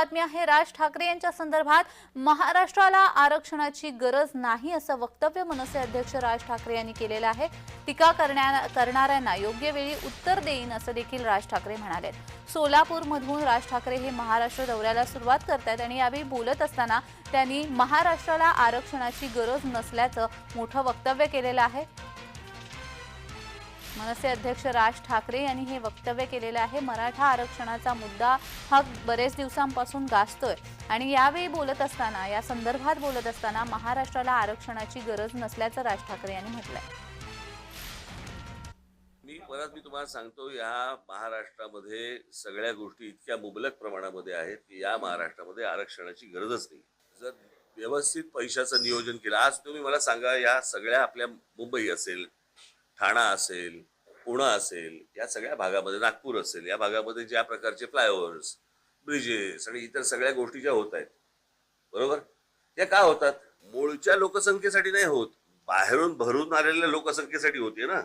बातमी आहे राज ठाकरे यांच्या संदर्भात महाराष्ट्राला आरक्षणाची गरज नाही असं वक्तव्य मनसे अध्यक्ष राज ठाकरे यांनी केलेलं आहे. टीका करण्या करणाऱ्यांना योग्य वेळी उत्तर देईन असं देखील राज ठाकरे म्हणाले सोलापूरमधून राज ठाकरे हे महाराष्ट्र दौऱ्याला सुरुवात करतायत आणि यावेळी बोलत असताना त्यांनी महाराष्ट्राला आरक्षणाची गरज नसल्याचं मोठं वक्तव्य केलेलं आहे. मनसे अध्यक्ष राज ठाकरे यांनी हे वक्तव्य केलेलं आहे. मराठा आरक्षणाचा मुद्दा हा बरेच दिवसांपासून गाजतोय. आणि यावेळी बोलत असताना या संदर्भात बोलत असताना महाराष्ट्राला आरक्षणाची गरज नसल्याचं राज ठाकरे यांनी म्हटलंय. मी परत मी तुम्हाला सांगतो या महाराष्ट्रामध्ये सगळ्या गोष्टी इतक्या मुबलक प्रमाणामध्ये आहेत की या महाराष्ट्रामध्ये आरक्षणाची गरजच नाही. जर व्यवस्थित पैशाचं नियोजन केलं आज तुम्ही मला सांगा या सगळ्या आपल्या मुंबई असेल ठाणा असेल पुणे असेल या सगळ्या भागामध्ये नागपूर असेल या भागामध्ये ज्या प्रकारचे फ्लायओव्हर्स ब्रिजेस आणि इतर सगळ्या गोष्टी ज्या होत आहेत बरोबर? त्या का होतात? मूळच्या लोकसंख्येसाठी नाही होत. बाहेरून भरून आलेल्या लोकसंख्येसाठी होते ना.